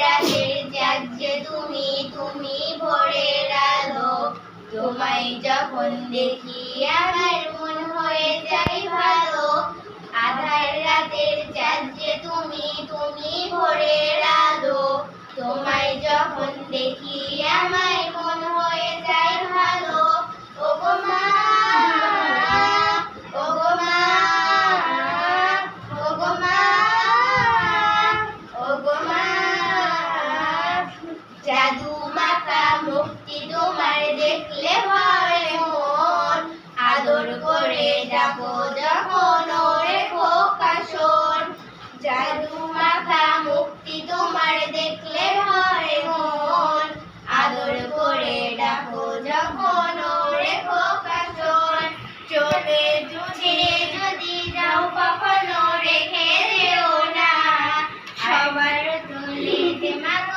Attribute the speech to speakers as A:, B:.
A: রাতের জাগছে তুমি তুমি ভোরের আলো। তোমায় যখন দেখি আমার মন হয় ডাকো যখন ওরে খোকা জাদু মাখা মুক্তি তোমার দেখলে ভয় মন। আদর করে ডাকো যখন ওরে খোকা চলে জুড়ে যদি যাও কখনো রেখে যেও না। সবার তুলিতে পাঞ্জুরা